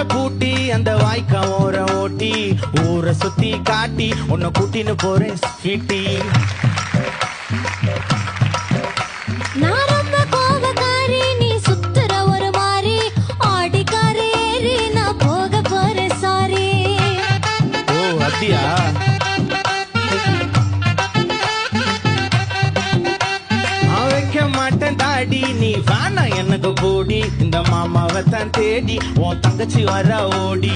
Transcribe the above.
மாட பூட்டி அந்த வாய்க்கா ஓர ஓட்டி ஊரை சுத்தி காட்டி உன்னை கூட்டின்னு போறேன் ஸ்வீட்டி. நான் ரொம்ப கோவக்காரி நீ சுத்துற ஒரு மாதிரி ஆடிக்காரி ஏறி நான் போக போறேன் சாரி. ஓ அப்படியா? நான் வைக்க மாட்டேன் தாடி நீ வேணா எனக்கு போடி இந்த மாமாவை தான் தேடி உன் தங்கச்சி வர ஓடி.